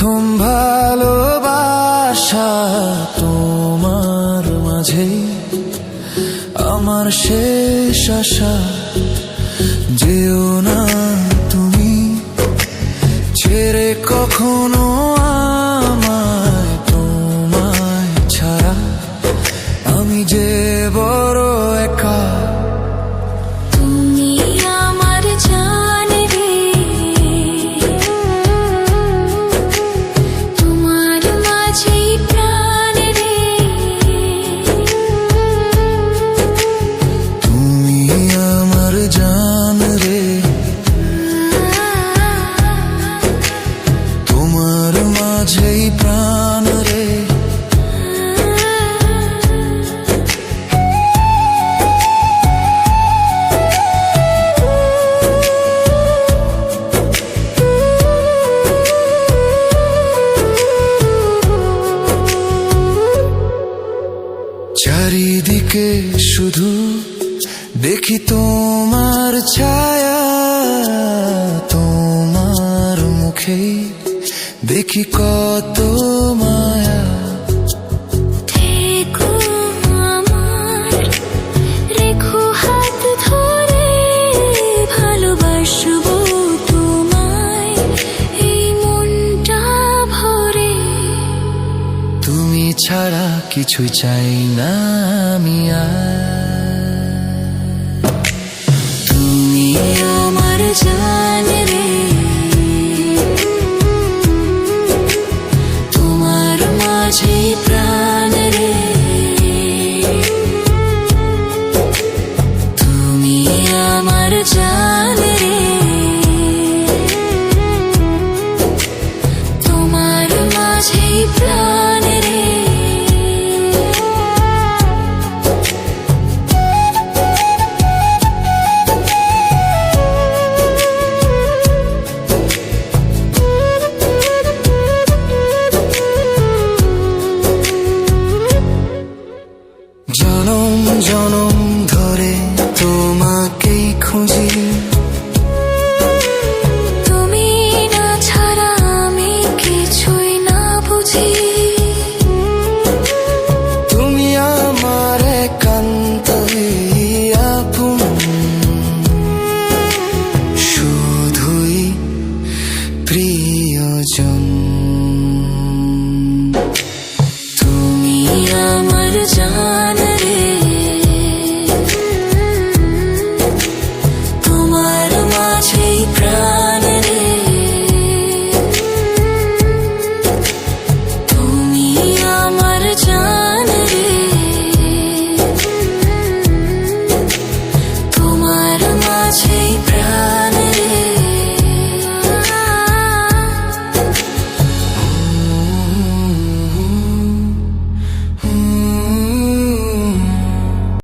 প্রথম ভালোবাসা তোমার মাঝে আমার শেষ আশা। যেও না তুমি ছেড়ে কখনো মাঝেই প্রাণ রে চারিদিকে শুধু দেখি তোমার ছায়া তোমার মুখে দেখি কত মায়া। থেকো আমার রেখো হাত ধরে ভালোবাসবো তোমায় এই ভরে। তুমি ছাড়া কিছু চাই না